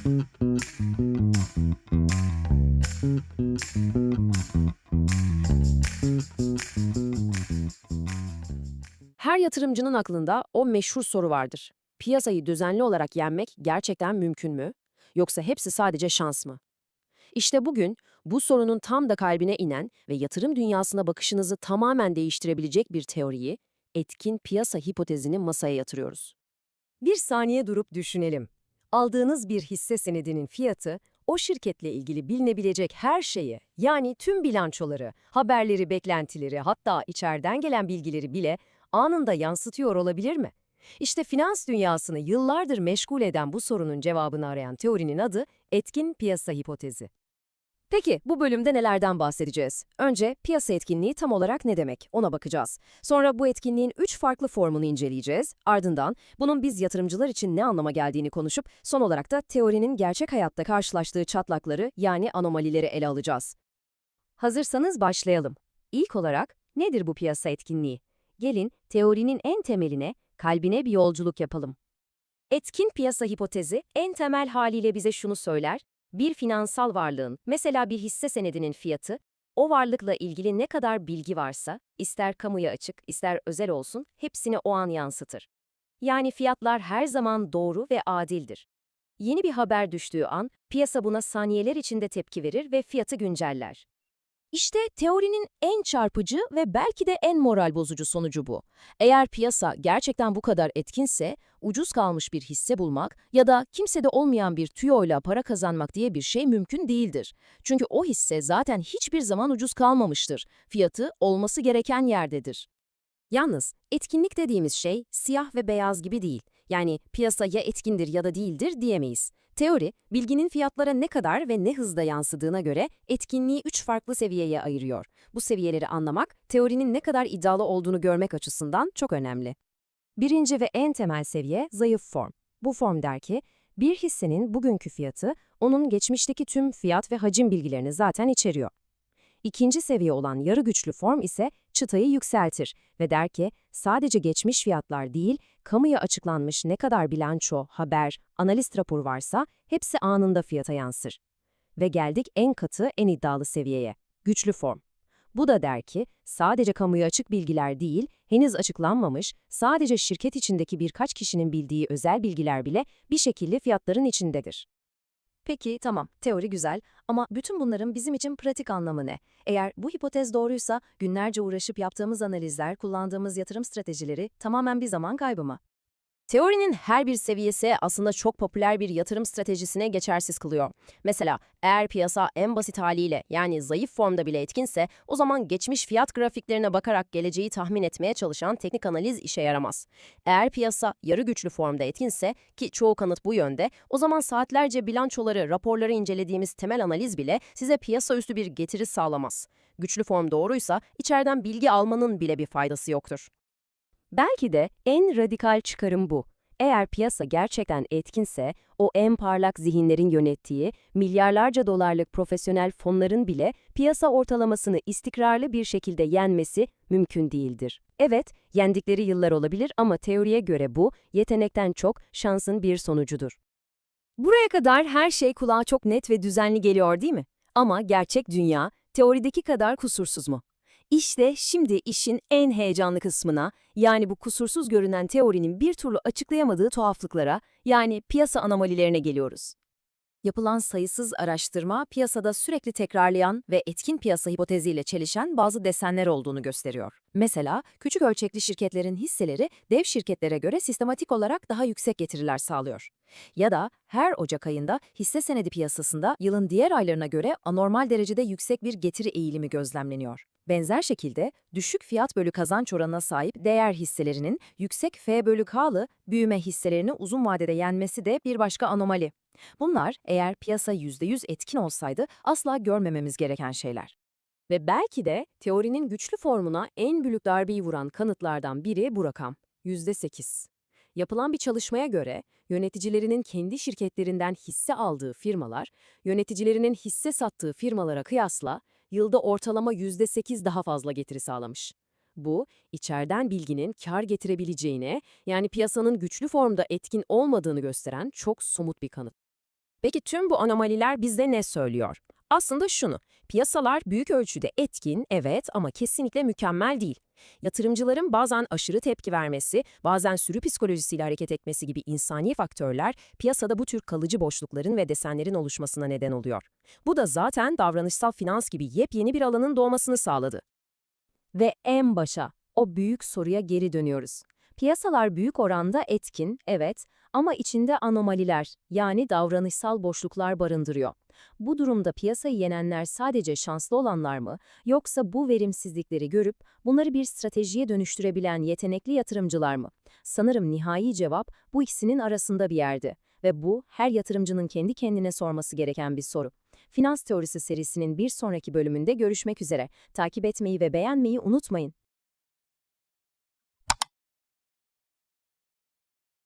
Her yatırımcının aklında o meşhur soru vardır. Piyasayı düzenli olarak yenmek gerçekten mümkün mü? Yoksa hepsi sadece şans mı? İşte bugün bu sorunun tam da kalbine inen ve yatırım dünyasına bakışınızı tamamen değiştirebilecek bir teoriyi, etkin piyasa hipotezini masaya yatırıyoruz. Bir saniye durup düşünelim. Aldığınız bir hisse senedinin fiyatı, o şirketle ilgili bilinebilecek her şeyi, yani tüm bilançoları, haberleri, beklentileri, hatta içeriden gelen bilgileri bile anında yansıtıyor olabilir mi? İşte finans dünyasını yıllardır meşgul eden bu sorunun cevabını arayan teorinin adı etkin piyasa hipotezi. Peki bu bölümde nelerden bahsedeceğiz? Önce piyasa etkinliği tam olarak ne demek? Ona bakacağız. Sonra bu etkinliğin üç farklı formunu inceleyeceğiz. Ardından bunun biz yatırımcılar için ne anlama geldiğini konuşup son olarak da teorinin gerçek hayatta karşılaştığı çatlakları yani anomalileri ele alacağız. Hazırsanız başlayalım. İlk olarak nedir bu piyasa etkinliği? Gelin teorinin en temeline, kalbine bir yolculuk yapalım. Etkin piyasa hipotezi en temel haliyle bize şunu söyler. Bir finansal varlığın, mesela bir hisse senedinin fiyatı, o varlıkla ilgili ne kadar bilgi varsa, ister kamuya açık, ister özel olsun, hepsini o an yansıtır. Yani fiyatlar her zaman doğru ve adildir. Yeni bir haber düştüğü an, piyasa buna saniyeler içinde tepki verir ve fiyatı günceller. İşte teorinin en çarpıcı ve belki de en moral bozucu sonucu bu. Eğer piyasa gerçekten bu kadar etkinse, ucuz kalmış bir hisse bulmak ya da kimsede olmayan bir tüyoyla para kazanmak diye bir şey mümkün değildir. Çünkü o hisse zaten hiçbir zaman ucuz kalmamıştır. Fiyatı olması gereken yerdedir. Yalnız etkinlik dediğimiz şey siyah ve beyaz gibi değil. Yani piyasa ya etkindir ya da değildir diyemeyiz. Teori, bilginin fiyatlara ne kadar ve ne hızda yansıdığına göre etkinliği üç farklı seviyeye ayırıyor. Bu seviyeleri anlamak, teorinin ne kadar iddialı olduğunu görmek açısından çok önemli. Birinci ve en temel seviye zayıf form. Bu form der ki, bir hissenin bugünkü fiyatı, onun geçmişteki tüm fiyat ve hacim bilgilerini zaten içeriyor. İkinci seviye olan yarı güçlü form ise çıtayı yükseltir ve der ki sadece geçmiş fiyatlar değil, kamuya açıklanmış ne kadar bilanço, haber, analist rapor varsa hepsi anında fiyata yansır. Ve geldik en katı, en iddialı seviyeye, güçlü form. Bu da der ki sadece kamuya açık bilgiler değil, henüz açıklanmamış, sadece şirket içindeki birkaç kişinin bildiği özel bilgiler bile bir şekilde fiyatların içindedir. Peki tamam, teori güzel ama bütün bunların bizim için pratik anlamı ne? Eğer bu hipotez doğruysa günlerce uğraşıp yaptığımız analizler, kullandığımız yatırım stratejileri tamamen bir zaman kaybı mı? Teorinin her bir seviyesi aslında çok popüler bir yatırım stratejisine geçersiz kılıyor. Mesela eğer piyasa en basit haliyle yani zayıf formda bile etkinse o zaman geçmiş fiyat grafiklerine bakarak geleceği tahmin etmeye çalışan teknik analiz işe yaramaz. Eğer piyasa yarı güçlü formda etkinse ki çoğu kanıt bu yönde o zaman saatlerce bilançoları, raporları incelediğimiz temel analiz bile size piyasa üstü bir getiri sağlamaz. Güçlü form doğruysa içeriden bilgi almanın bile bir faydası yoktur. Belki de en radikal çıkarım bu. Eğer piyasa gerçekten etkinse, o en parlak zihinlerin yönettiği, milyarlarca dolarlık profesyonel fonların bile piyasa ortalamasını istikrarlı bir şekilde yenmesi mümkün değildir. Evet, yendikleri yıllar olabilir ama teoriye göre bu, yetenekten çok şansın bir sonucudur. Buraya kadar her şey kulağa çok net ve düzenli geliyor değil mi? Ama gerçek dünya, teorideki kadar kusursuz mu? İşte şimdi işin en heyecanlı kısmına, yani bu kusursuz görünen teorinin bir türlü açıklayamadığı tuhaflıklara, yani piyasa anomalilerine geliyoruz. Yapılan sayısız araştırma, piyasada sürekli tekrarlayan ve etkin piyasa hipoteziyle çelişen bazı desenler olduğunu gösteriyor. Mesela, küçük ölçekli şirketlerin hisseleri dev şirketlere göre sistematik olarak daha yüksek getiriler sağlıyor. Ya da her Ocak ayında hisse senedi piyasasında yılın diğer aylarına göre anormal derecede yüksek bir getiri eğilimi gözlemleniyor. Benzer şekilde düşük fiyat bölü kazanç oranına sahip değer hisselerinin yüksek F bölü K'lı büyüme hisselerini uzun vadede yenmesi de bir başka anomali. Bunlar eğer piyasa %100 etkin olsaydı asla görmememiz gereken şeyler. Ve belki de teorinin güçlü formuna en büyük darbeyi vuran kanıtlardan biri bu rakam, %8. Yapılan bir çalışmaya göre yöneticilerinin kendi şirketlerinden hisse aldığı firmalar, yöneticilerinin hisse sattığı firmalara kıyasla yılda ortalama %8 daha fazla getiri sağlamış. Bu, içeriden bilginin kar getirebileceğine, yani piyasanın güçlü formda etkin olmadığını gösteren çok somut bir kanıt. Peki tüm bu anomaliler bize ne söylüyor? Aslında şunu, piyasalar büyük ölçüde etkin, evet ama kesinlikle mükemmel değil. Yatırımcıların bazen aşırı tepki vermesi, bazen sürü psikolojisiyle hareket etmesi gibi insani faktörler piyasada bu tür kalıcı boşlukların ve desenlerin oluşmasına neden oluyor. Bu da zaten davranışsal finans gibi yepyeni bir alanın doğmasını sağladı. Ve en başa, o büyük soruya geri dönüyoruz. Piyasalar büyük oranda etkin, evet, ama içinde anomaliler, yani davranışsal boşluklar barındırıyor. Bu durumda piyasayı yenenler sadece şanslı olanlar mı, yoksa bu verimsizlikleri görüp bunları bir stratejiye dönüştürebilen yetenekli yatırımcılar mı? Sanırım nihai cevap bu ikisinin arasında bir yerde ve bu her yatırımcının kendi kendine sorması gereken bir soru. Finans Teorisi serisinin bir sonraki bölümünde görüşmek üzere. Takip etmeyi ve beğenmeyi unutmayın.